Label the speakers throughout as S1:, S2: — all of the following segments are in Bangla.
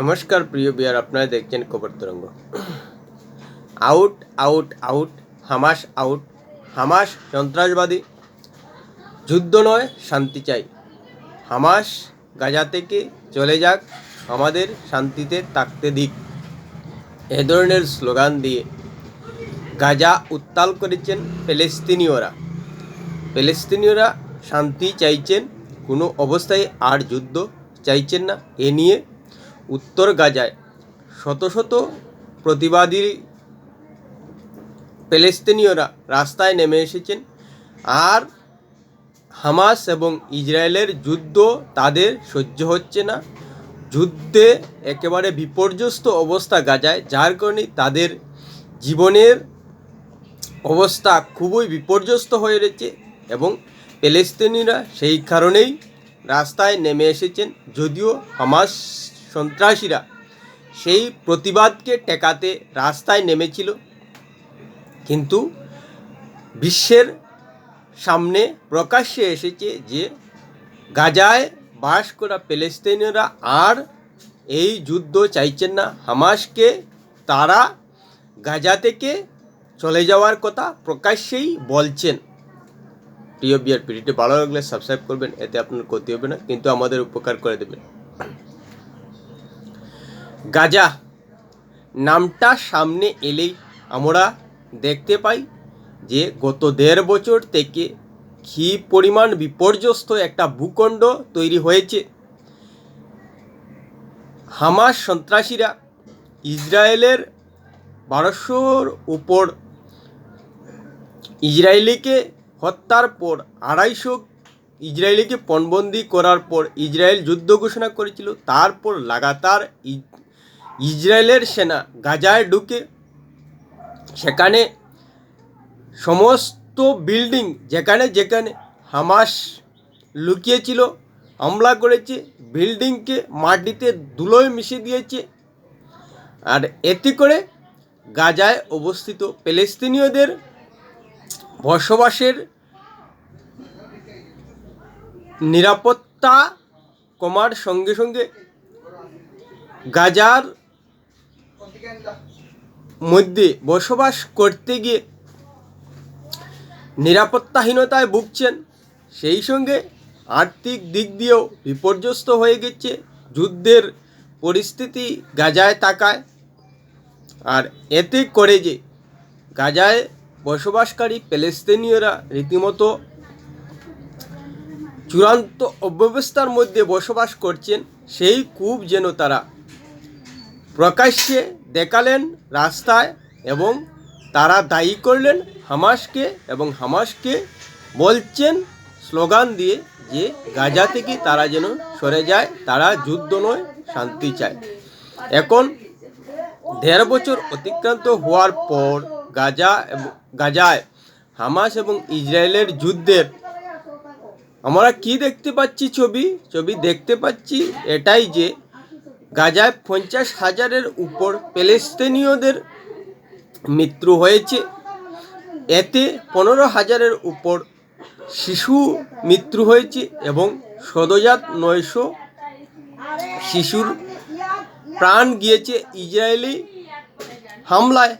S1: নমস্কার, প্রিয় বিয়ার, আপনারা দেখছেন খবর তরঙ্গ। Out out out, Hamas out, Hamas সন্ত্রাসবাদী। যুদ্ধ নয়, শান্তি চাই। হামাস গাজা থেকে চলে যাক, আমাদের শান্তিতে থাকতে দিক। এ ধরনের স্লোগান দিয়ে গাজা উত্তাল করেছেন ফিলিস্তিনীয়রা। ফিলিস্তিনীয়রা শান্তি চাইছেন, কোনো অবস্থায় আর যুদ্ধ চাইছেন না। এ নিয়ে উত্তর গাজায় শত শত প্রতিবাদী ফিলিস্তিনীয়রা রাস্তায় নেমে এসেছেন আর হামাস এবং ইসরায়েলের যুদ্ধ তাদের সহ্য হচ্ছে না। যুদ্ধে একেবারে বিপর্যস্ত অবস্থা গাজায়, যার কারণে তাদের জীবনের অবস্থা খুবই বিপর্যস্ত হয়ে রয়েছে এবং প্যালেস্তিনিরা সেই কারণেই রাস্তায় নেমে এসেছেন। যদিও হামাস সন্ত্রাসীরা। সেই প্রতিবাদকে টেকাতে রাস্তায় নেমেছিল। কিন্তু বিশ্বের সামনে প্রকাশ্যে এসেছে যে, গাজায় বাস করা প্যালেস্তাইনিরা আর এই যুদ্ধ চাইছেন না। হামাসকে তারা গাজা থেকে চলে যাওয়ার কথা প্রকাশ্যেই বলছেন। প্রিয় বিয়ার পিডিটি ভালো লাগলে সাবস্ক্রাইব করবেন, এতে আপনার ক্ষতি হবে না, কিন্তু আমাদের উপকার করে দেবেন। গাজা। নামটা সামনে এলেই আমরা দেখতে পাই যে গত দেড় বছর থেকে কী পরিমাণ বিপর্যস্ত একটা ভূখণ্ড তৈরি হয়েছে। হামাস সন্ত্রাসীরা ইসরায়েলের বারোশোর উপর ইসরায়েলিকে হত্যার পর আড়াইশো ইসরায়েলিকে পণবন্দি করার পর ইসরায়েল যুদ্ধ ঘোষণা করেছিল, তারপর লাগাতার ইসরায়েলের সেনা গাজায় ঢুকে সেখানে সমস্ত বিল্ডিং যেখানে যেখানে হামাস লুকিয়েছিল, হামলা করেছে, বিল্ডিংকে মাটিতে ধুলোয় মিশে দিয়েছে। আর এতে করে গাজায় অবস্থিত প্যালেস্তিনীয়দের বসবাসের নিরাপত্তা কমার সঙ্গে সঙ্গে গাজার মধ্যে বসবাস করতে গিয়ে নিরাপত্তাহীনতায় ভুগছেন, সেই সঙ্গে আর্থিক দিক দিয়েও বিপর্যস্ত হয়ে গেছে। যুদ্ধের পরিস্থিতি গাজায় তাকায়। আর এতে করে যে গাজায় বসবাসকারী প্যালেস্তিনীয়রা রীতিমতো চূড়ান্ত অব্যবস্থার মধ্যে বসবাস করছেন, সেই কূপ যেন তারা প্রকাশ্যে দেখালেন রাস্তায় এবং তারা দায়ী করলেন হামাসকে এবং হামাসকে বলছেন স্লোগান দিয়ে যে গাজা থেকে তারা যেন সরে যায়, তারা যুদ্ধ নয়, শান্তি চায়। এখন দেড় বছর অতিক্রান্ত হওয়ার পর গাজা গাজায় হামাস এবং ইসরায়েলের যুদ্ধের আমরা কি দেখতে পাচ্ছি ছবি? ছবি দেখতে পাচ্ছি এটাই যে গাজায় পঞ্চাশ হাজারের উপর প্যালেস্তিনীয়দের মৃত্যু হয়েছে। এতে পনেরো হাজারের উপর শিশু মৃত্যু হয়েছে এবং সদজাত নয়শো শিশুর প্রাণ গিয়েছে। ইসরায়েলি হামলায়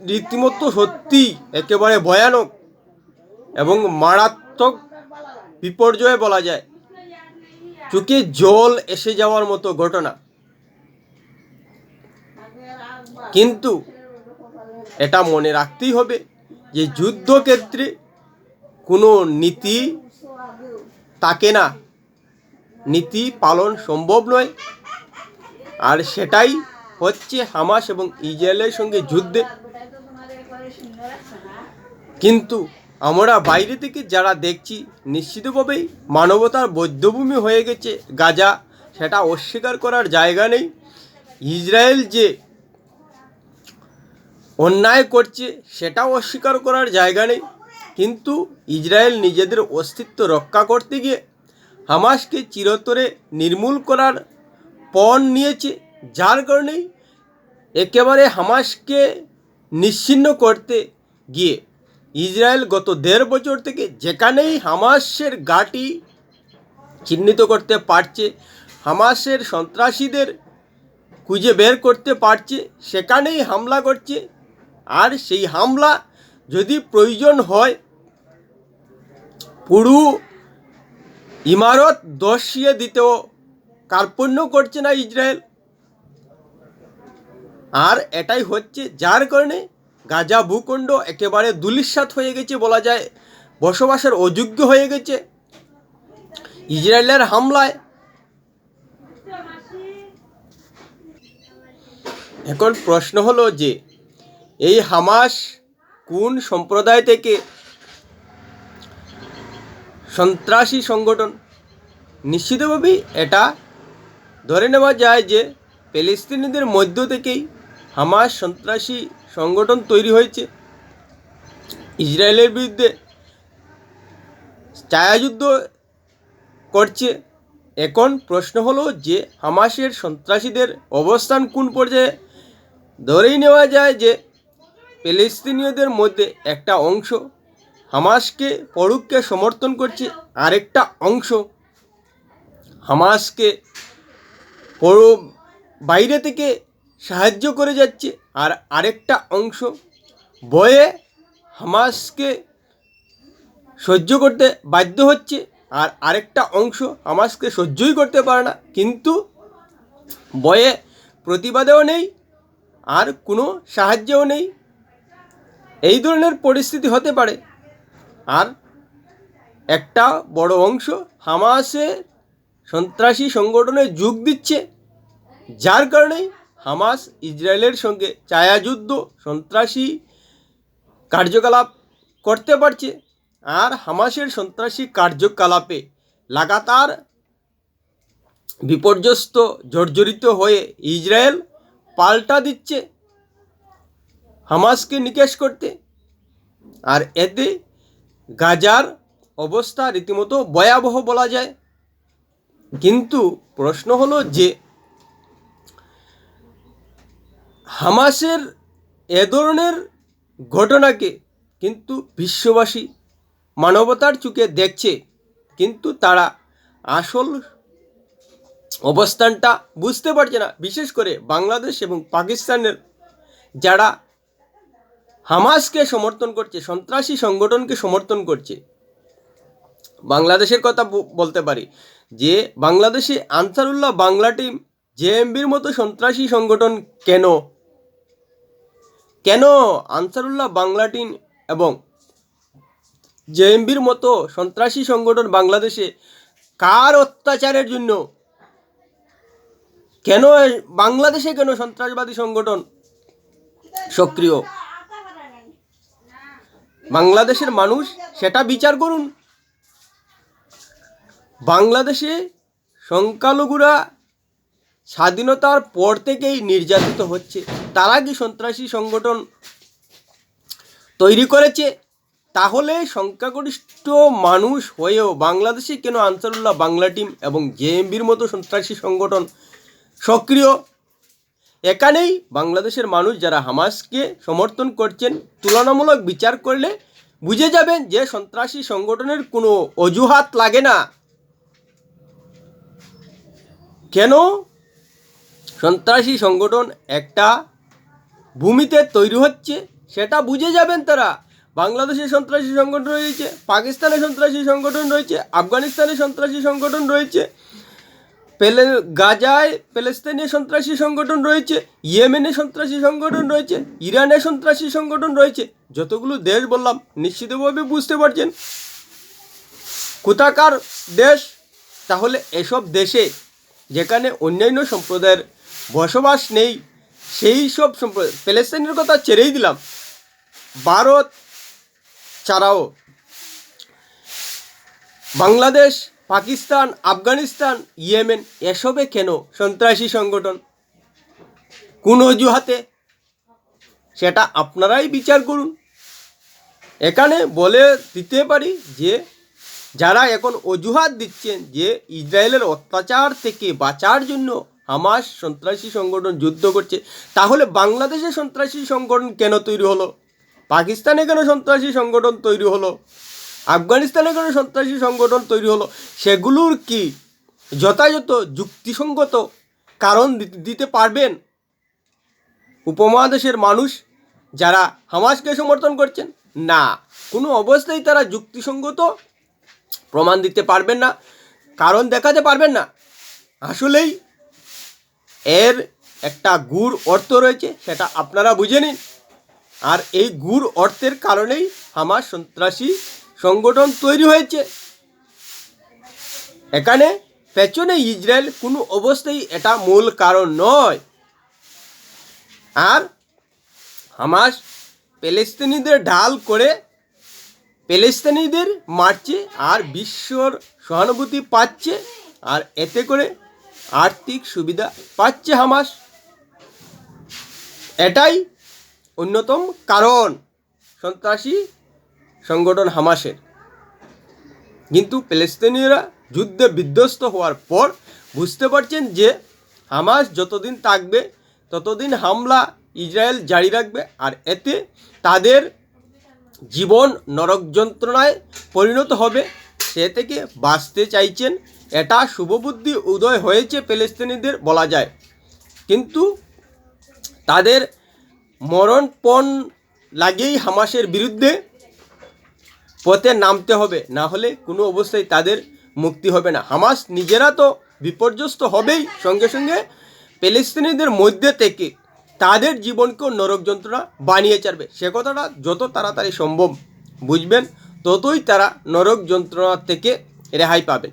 S1: রীতিমতো সত্যি একেবারে ভয়ানক এবং মারাত্মক বিপর্যয় বলা যায়। চোখে জল এসে যাওয়ার মতো ঘটনা। কিন্তু এটা মনে রাখতেই হবে যে যুদ্ধক্ষেত্রে কোনো নীতি থাকে না। নীতি পালন সম্ভব নয়। আর সেটাই হচ্ছে হামাস এবং ইসরায়েলের সঙ্গে যুদ্ধে। কিন্তু আমরা বাইরে থেকে যারা দেখছি, নিশ্চিতভাবেই মানবতার বৌদ্ধভূমি হয়ে গেছে গাজা। সেটা অস্বীকার করার জায়গা নেই। ইসরায়েল যে অন্যায় করছে, সেটাও অস্বীকার করার জায়গা নেই। কিন্তু ইসরায়েল নিজেদের অস্তিত্ব রক্ষা করতে গিয়ে হামাসকে চিরতরে নির্মূল করার পণ নিয়েছে। যার কারণেই একেবারে হামাসকে নিশ্চিহ্ন করতে গিয়ে ইসরায়েল গত দেড় বছর থেকে যেখানেই হামাসের গাটি চিহ্নিত করতে পারছে, হামাসের সন্ত্রাসীদের খুঁজে বের করতে পারছে, সেখানেই হামলা করছে। আর সেই হামলা যদি প্রয়োজন হয়, পুরু ইমারত দর্শিয়ে দিতেও কার্পণ্য করছে না ইসরায়েল। আর এটাই হচ্ছে, যার কারণে গাজা, ভূখণ্ড একেবারে দুলিশ্বাত হয়ে গেছে বলা যায়। বসবাসের অযোগ্য হয়ে গেছে। ইসরায়েলের হামলায় এখন প্রশ্ন হলো যে, এই হামাস কোন সম্প্রদায় থেকে? সন্ত্রাসী সংগঠন। নিশ্চিতভাবেই এটা ধরে নেওয়া যায় যে প্যালেস্তিনিদের মধ্য থেকেই হামাস সন্ত্রাসী সংগঠন তৈরি হয়েছে। ইসরায়েলের বিরুদ্ধে ছায়াযুদ্ধ করছে। এখন প্রশ্ন হলো যে, হামাসের সন্ত্রাসীদের অবস্থান কোন পর্যায়ে? ধরেই নেওয়া যায় যে প্যালেস্তিনীয়দের মধ্যে একটা অংশ হামাসকে পড়ুককে সমর্থন করছে, আরেকটা অংশ হামাসকে বাইরে থেকে সাহায্য করে যাচ্ছে। আর আরেকটা অংশ বয়ে হামাসকে সহ্য করতে বাধ্য হচ্ছে। আর আরেকটা অংশ হামাসকে সহ্যই করতে পারে না। কিন্তু বয়ে প্রতিবাদেও নেই, আর কোনো সাহায্যও নেই। এই ধরনের পরিস্থিতি হতে পারে। আর একটা বড় অংশ হামাসে সন্ত্রাসী সংগঠনে যোগ দিচ্ছে, যার কারণেই হামাস ইসরায়েলের সঙ্গে ছায়াযুদ্ধ সন্ত্রাসী কার্যকলাপ করতে পারছে আর হামাসের সন্ত্রাসী কার্যকলাপে লাগাতার বিপর্যস্ত, জর্জরিত হয়ে ইসরায়েল পাল্টা দিচ্ছে হামাসকে নিকেশ করতে। আর এতে গাজার অবস্থা রীতিমতো ভয়াবহ বলা যায়। কিন্তু প্রশ্ন হলো যে হামাসের এ ধরনের ঘটনাকে কিন্তু বিশ্ববাসী মানবতার চোখে দেখছে, কিন্তু তারা আসল অবস্থানটা বুঝতে পারছে না। বিশেষ করে বাংলাদেশ এবং পাকিস্তানের যারা হামাসকে সমর্থন করছে, সন্ত্রাসী সংগঠনকে সমর্থন করছে, বাংলাদেশের কথা বলতে পারি যে বাংলাদেশে আনসারুল্লাহ বাংলা টিম জেএমবির মতো সন্ত্রাসী সংগঠন কেন কেন আনসারুল্লাহ বাংলা টিম এবং জেএমবির মতো সন্ত্রাসী সংগঠন বাংলাদেশে কার অত্যাচারের জন্য কেন বাংলাদেশে কেন সন্ত্রাসবাদী সংগঠন সক্রিয়? বাংলাদেশের মানুষ সেটা বিচার করুন। বাংলাদেশে সংখ্যালঘুরা স্বাধীনতার পর থেকেই নির্যাতিত হচ্ছে। তারা কি সন্ত্রাসী সংগঠন তৈরি করেছে, তাহলে সংখ্যাগরিষ্ঠ মানুষ হয়েও বাংলাদেশে কেন আনসারুল্লাহ বাংলা টিম এবং জেএমবির মতো সন্ত্রাসী সংগঠন সক্রিয়? এখানেই বাংলাদেশের মানুষ যারা হামাসকে সমর্থন করছেন, তুলনামূলক বিচার করলে বুঝে যাবেন যে সন্ত্রাসী সংগঠনের কোনো অজুহাত লাগে না। কেন? সন্ত্রাসী সংগঠন একটা ভূমিতে তৈরি হচ্ছে, সেটা বুঝে যাবেন তারা। বাংলাদেশে সন্ত্রাসী সংগঠন রয়েছে, পাকিস্তানে সন্ত্রাসী সংগঠন রয়েছে, আফগানিস্তানে সন্ত্রাসী সংগঠন রয়েছে, পেলে গাজায় প্যালেস্তানীয় সন্ত্রাসী সংগঠন রয়েছে, ইয়েমেনে সন্ত্রাসী সংগঠন রয়েছে, ইরানে সন্ত্রাসী সংগঠন রয়েছে। যতগুলো দেশ বললাম, নিশ্চিতভাবে বুঝতে পারছেন। কোথাকার দেশ? তাহলে এসব দেশে, যেখানে অন্যান্য সম্প্রদায়ের বসবাস নেই সেই সব সম্প্রদায় প্যালেস্তাইনের কথা ছেড়েই দিলাম। ভারত ছাড়াও বাংলাদেশ, পাকিস্তান, আফগানিস্তান, ইয়েমেন, এসবে কেন সন্ত্রাসী সংগঠন? কোন অজুহাতে? সেটা আপনারাই বিচার করুন। এখানে বলে দিতে পারি যে, যারা এখন অজুহাত দিচ্ছেন যে ইসরায়েলের অত্যাচার থেকে বাঁচার জন্য হামাস সন্ত্রাসী সংগঠন যুদ্ধ করছে, তাহলে বাংলাদেশে সন্ত্রাসী সংগঠন কেন তৈরি হলো? পাকিস্তানে কেন সন্ত্রাসী সংগঠন তৈরি হলো? আফগানিস্তানে কেন সন্ত্রাসী সংগঠন তৈরি হলো? সেগুলোর কি যথাযথ যুক্তিসঙ্গত কারণ দিতে পারবেন উপমহাদেশের মানুষ যারা হামাসকে সমর্থন করছেন? না। কোনো অবস্থায় তারা যুক্তিসঙ্গত প্রমাণ দিতে পারবেন না, কারণ দেখাতে পারবেন না। আসলেই এর একটা গুড় অর্থ রয়েছে, সেটা আপনারা বুঝে নিন। আর এই গুড় অর্থের কারণেই হামাস সন্ত্রাসী সংগঠন তৈরি হয়েছে। এখানে পেছনে ইসরায়েল কোনো অবস্থায় এটা মূল কারণ নয়। আর হামাস প্যালেস্তিনিদের ঢাল করে প্যালেস্তিনিদের মারছে আর বিশ্বর সহানুভূতি পাচ্ছে। আর এতে করে আর্থিক সুবিধা পাচ্ছে হামাস। এটাই অন্যতম কারণ সন্ত্রাসী সংগঠন হামাসের। কিন্তু প্যালেস্তিনীয়রা যুদ্ধে বিধ্বস্ত হওয়ার পর বুঝতে পারছেন যে হামাস যতদিন থাকবে, ততদিন হামলা ইসরায়েল জারি রাখবে আর এতে তাদের জীবন নরক যন্ত্রণায় পরিণত হবে। সে থেকে বাঁচতে চাইছেন এটা শুভবুদ্ধি উদয় হয়েছে প্যালেস্তিনিদের বলা যায়। কিন্তু তাদের মরণপণ লাগেই হামাসের বিরুদ্ধে পথে নামতে হবে, না হলে কোনো অবস্থায় তাদের মুক্তি হবে না। হামাস নিজেরা তো বিপর্যস্ত হবেই সঙ্গে সঙ্গে প্যালেস্তিনিদের মধ্যে থেকে তাদের জীবনকেও নরক যন্ত্রণা বানিয়ে ছাড়বে। সে কথাটা যত তাড়াতাড়ি সম্ভব বুঝবেন, ততই তারা নরক যন্ত্রণা থেকে রেহাই পাবেন